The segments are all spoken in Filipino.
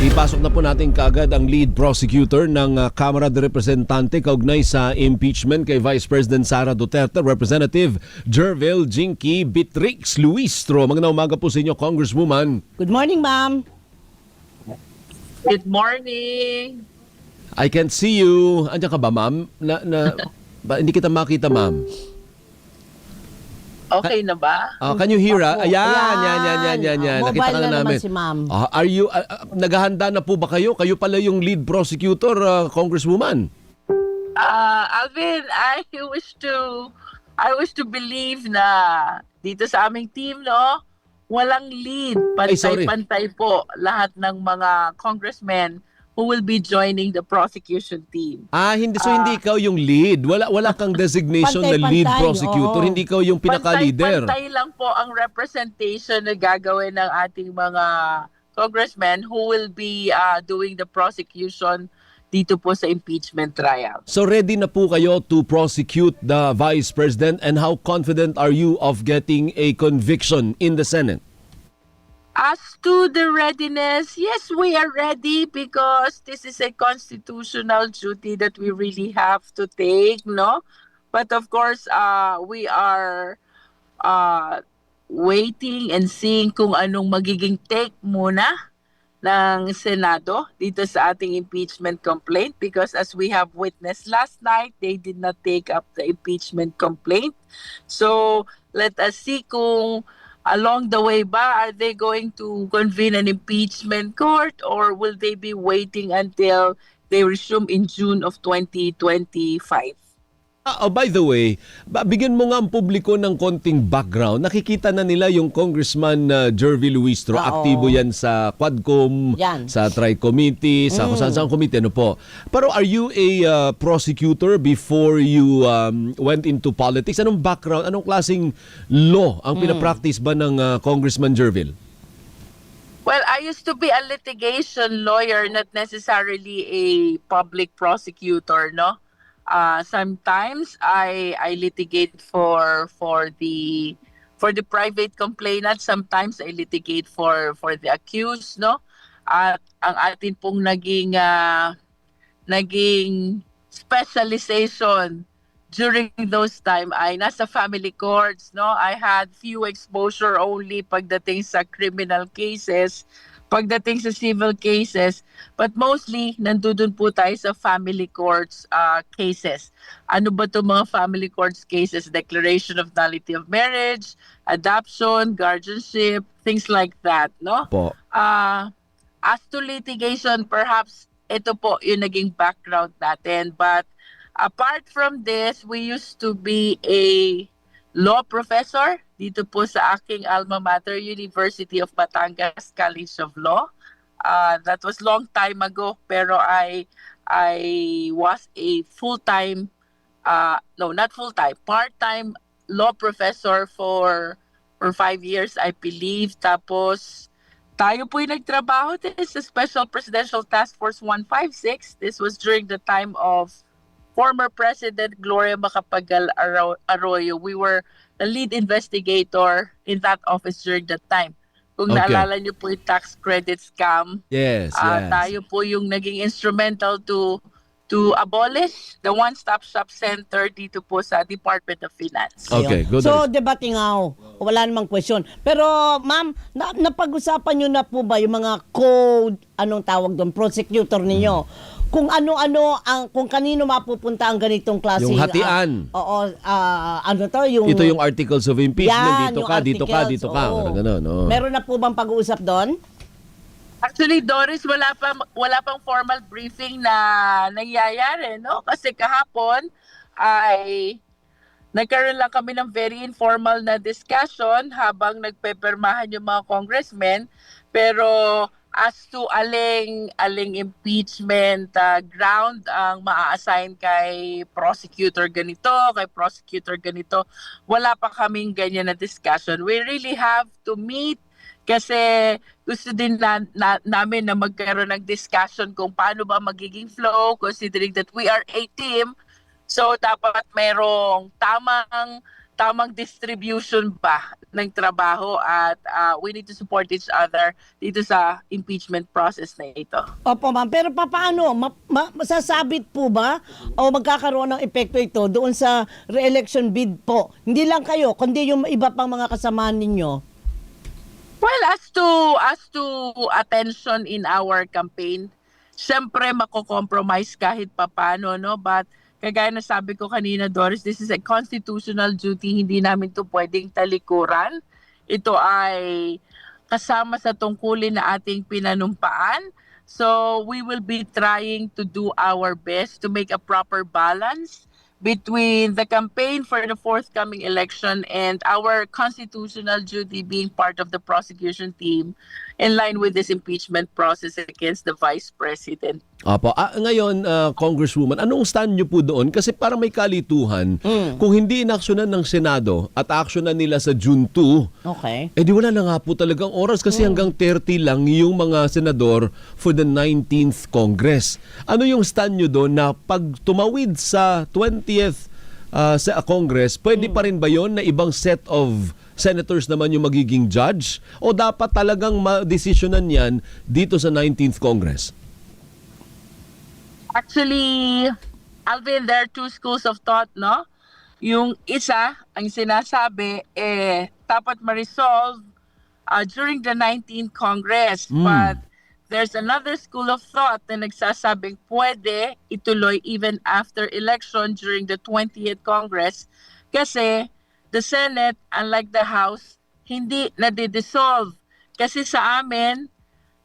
Ipasok na po natin kagad ang lead prosecutor ng uh, Kamara de Representante kaugnay sa impeachment kay Vice President Sara Duterte, Representative Jervil Jinky Bitrix Luistro. Magandang umaga po sa inyo, Congresswoman. Good morning, ma'am. Good morning. I can't see you. Andiyan ka ba, ma'am? Na, na, ba, hindi kita makita, ma'am. Okay na ba? Ah, can you hear? ah? Ayan, yan, yan, yan, yan, yan. Ah, Nakita mobile ka na na naman namin. si ma'am. Ah, are you, ah, ah, naghahanda na po ba kayo? Kayo pala yung lead prosecutor, ah, Congresswoman. Uh, Alvin, I wish to I wish to believe na dito sa aming team, no, walang lead. Ay, sorry. Pantay-pantay po lahat ng mga congressmen who will be joining the prosecution team. Ah, hindi so Ah. hindi ikaw yung lead. Wala wala kang designation na lead Pantay-pantay, prosecutor. oo. Hindi ikaw yung pinaka-leader. Pantay-pantay lang po ang representation na gagawin ng ating mga congressmen who will be uh, doing the prosecution dito po sa impeachment trial. So ready na po kayo to prosecute the Vice President and how confident are you of getting a conviction in the Senate? As to the readiness, yes, we are ready because this is a constitutional duty that we really have to take, no? But of course, uh, we are uh, waiting and seeing kung anong magiging take muna ng Senado dito sa ating impeachment complaint because as we have witnessed last night, they did not take up the impeachment complaint. So let us see kung along the way ba are they going to convene an impeachment court or will they be waiting until they resume in June of 2025? Ah, oh, by the way, bigyan mo nga ang publiko ng konting background. Nakikita na nila yung Congressman uh, Jervy Luistro. Oo. Aktibo yan sa Quadcom, Yan. sa Tri-Committee, sa kung saan saan committee. Ano po. Pero are you a uh, prosecutor before you um, went into politics? Anong background, anong klaseng law ang pinapractice ba ng uh, Congressman Jervil? Well, I used to be a litigation lawyer, not necessarily a public prosecutor, no? Uh, sometimes I I litigate for for the for the private complainant, sometimes I litigate for for the accused, no? At ang atin pong naging ah, naging specialization during those time ay nasa family courts no? I had few exposure only pagdating sa criminal cases pagdating sa civil cases but mostly nandoon po tayo sa family courts uh, cases ano ba to mga family courts cases declaration of nullity of marriage adoption guardianship things like that no Po. uh, as to litigation, perhaps ito po yung naging background natin. But apart from this, we used to be a law professor dito po sa aking alma mater, University of Batangas College of Law. Uh, that was long time ago, pero I I was a full-time, uh, no, not full-time, part-time law professor for for five years, I believe. Tapos, tayo po yung nagtrabaho din sa Special Presidential Task Force 156. This was during the time of former President Gloria Macapagal Arro- Arroyo. We were the lead investigator in that office during that time. Kung Okay. naalala niyo po yung tax credit scam, Yes, ah, yes. tayo po yung naging instrumental to to abolish the one-stop shop center dito po sa Department of Finance. Okay, good. So, debatingaw. Wala namang question. Pero, ma'am, na, napag-usapan nyo na po ba yung mga code, anong tawag doon, prosecutor ninyo? Kung ano-ano, ang kung kanino mapupunta ang ganitong klase. Yung hatian. ah, oo, ah, ano to, yung... Ito yung articles of impeachment. Yan, dito ka, dito ka, articles, dito ka. oo. Ganun, oh. Meron na po bang pag-uusap doon? Actually, Doris, wala pa wala pang formal briefing na nangyayari, no? Kasi kahapon ay nagkaroon lang kami ng very informal na discussion habang nagpepermahan yung mga congressmen. Pero as to aling aling impeachment uh, ground ang maa-assign kay prosecutor ganito, kay prosecutor ganito, wala pa kaming ganyan na discussion. We really have to meet kasi gusto din na, na, namin na magkaroon ng discussion kung paano ba magiging flow considering that we are a team. So dapat merong tamang tamang distribution ba ng trabaho at ah, we need to support each other dito sa impeachment process na ito. Opo, ma'am. Pero papaano? Ma- ma- masasabit po ba o magkakaroon ng epekto ito doon sa re-election bid po? Hindi lang kayo, kundi yung iba pang mga kasamahan ninyo. Well, as to as to attention in our campaign, syempre mako-compromise kahit papano, no? But kagaya na sabi ko kanina, Doris, this is a constitutional duty. Hindi namin to pwedeng talikuran. Ito ay kasama sa tungkulin na ating pinanumpaan. So we will be trying to do our best to make a proper balance between the campaign for the forthcoming election and our constitutional duty being part of the prosecution team in line with this impeachment process against the vice president. Apo, ah, ngayon, ah, Congresswoman, anong stand nyo po doon? Kasi parang may kalituhan. Kung hindi inaksyonan ng Senado at aksyonan nila sa June 2, Okay. eh di wala na nga po talagang oras kasi hanggang 30 lang yung mga senador for the 19th Congress. Ano yung stand nyo doon na pag tumawid sa 20th ah, sa Congress, pwede pa rin ba yon na ibang set of senators naman yung magiging judge? O dapat talagang ma-desisyonan yan dito sa 19th Congress? Actually, Alvin, there are two schools of thought, no? Yung isa, ang sinasabi, eh, dapat ma-resolve uh, during the 19th Congress. But there's another school of thought na nagsasabing pwede ituloy even after election during the 20th Congress kasi the Senate, unlike the House, hindi nade-dissolve. Kasi sa amin,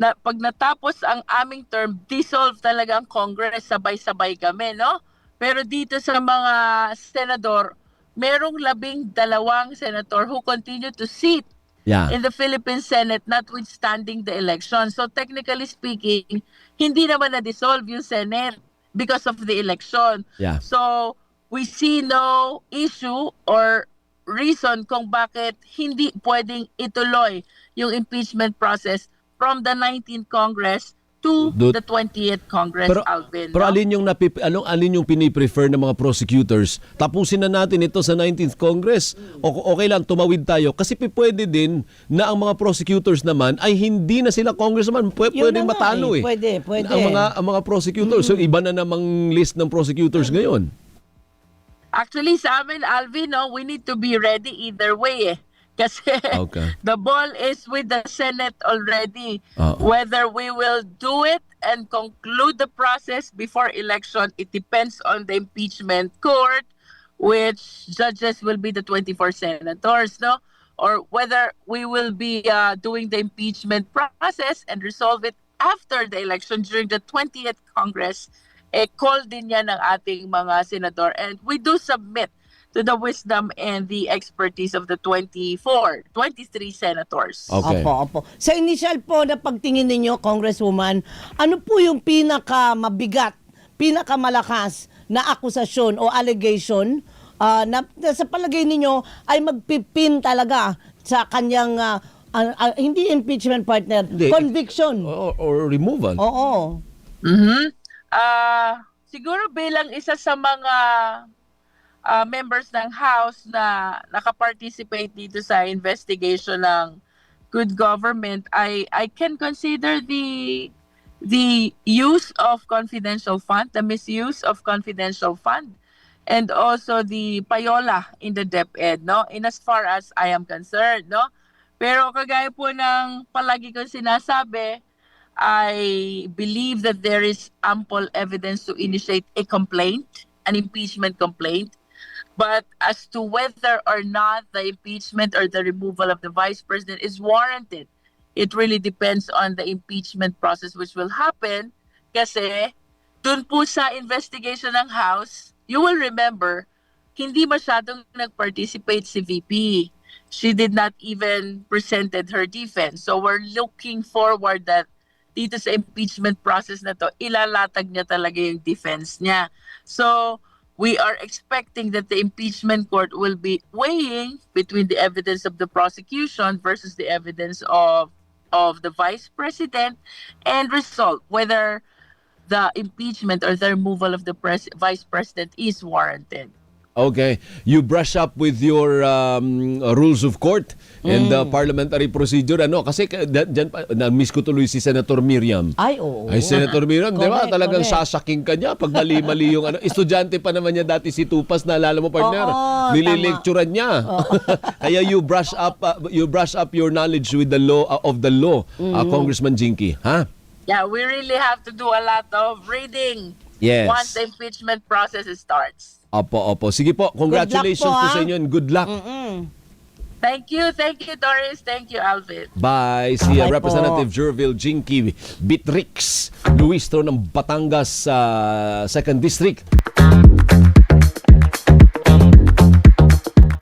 na pag natapos ang aming term, dissolve talaga ang Congress, sabay-sabay kami, no? Pero dito sa mga senador, merong labing dalawang senator who continue to sit Yeah. in the Philippine Senate notwithstanding the election. So technically speaking, hindi naman na-dissolve yung Senate because of the election. Yeah. So we see no issue or reason kung bakit hindi pwedeng ituloy yung impeachment process from the 19th Congress to Do- the 20th Congress, Pero, Alvin. pero no? alin yung napip, along, alin yung piniprefer ng mga prosecutors? Tapusin na natin ito sa 19th Congress. O, okay lang, tumawid tayo. Kasi pwede din na ang mga prosecutors naman ay hindi na sila congressman. Pwede, pwede matalo eh. eh. Pwede, pwede. Ang mga, ang mga prosecutors. So iba na namang list ng prosecutors ngayon. Actually, sa amin, Alvin, no, we need to be ready either way eh. Kasi Okay. the ball is with the Senate already. Oo. Whether we will do it and conclude the process before election, it depends on the impeachment court, which judges will be the 24 senators, no? Or whether we will be uh, doing the impeachment process and resolve it after the election during the 20th Congress, eh, call din yan ng ating mga senador. And we do submit to the wisdom and the expertise of the 24, 23 senators. Okay. Opo, opo. Sa initial po na pagtingin ninyo, Congresswoman, ano po yung pinaka mabigat, pinaka malakas na akusasyon o allegation ah, na, na sa palagay ninyo ay magpipin talaga sa kanyang ah, ah, ah, hindi impeachment partner, Hindi. conviction. Or, or removal. Oo. Mhm. Ah, siguro bilang isa sa mga ah, members ng House na nakaparticipate dito sa investigation ng good government, I I can consider the the use of confidential fund, the misuse of confidential fund, and also the payola in the DepEd, no? In as far as I am concerned, no? Pero kagaya po ng palagi kong sinasabi, I believe that there is ample evidence to initiate a complaint, an impeachment complaint. But as to whether or not the impeachment or the removal of the vice president is warranted, it really depends on the impeachment process which will happen. Kasi dun po sa investigation ng House, you will remember, hindi masyadong nag-participate si VP. She did not even presented her defense. So we're looking forward that dito sa impeachment process na to, ilalatag niya talaga yung defense niya. So, we are expecting that the impeachment court will be weighing between the evidence of the prosecution versus the evidence of of the vice president and result whether the impeachment or the removal of the pres- vice president is warranted. Okay. You brush up with your um, rules of court and Mm. uh, parliamentary procedure. Ano? Kasi ka- da- dyan pa, na-miss ko tuloy si Senator Miriam. Ay, oo. Ay, Senator Miriam, di ba? Correct, Talagang correct. sasaking ka niya pag mali-mali yung ano. Estudyante pa naman niya dati si Tupas, naalala mo, partner? Oo, Nililecturean niya. Kaya you brush up uh, you brush up your knowledge with the law uh, of the law, uh, Mm. Congressman Jinky. Ha? Yeah, we really have to do a lot of reading Yes. once the impeachment process starts. Opo, opo. Sige po, congratulations po, po, sa inyo and good luck. Mm. Thank you, thank you, Doris. Thank you, Alvin. Bye. Si uh, po. Representative Jerville Jinky Bitrix Luistro ng Batangas uh, 2nd District.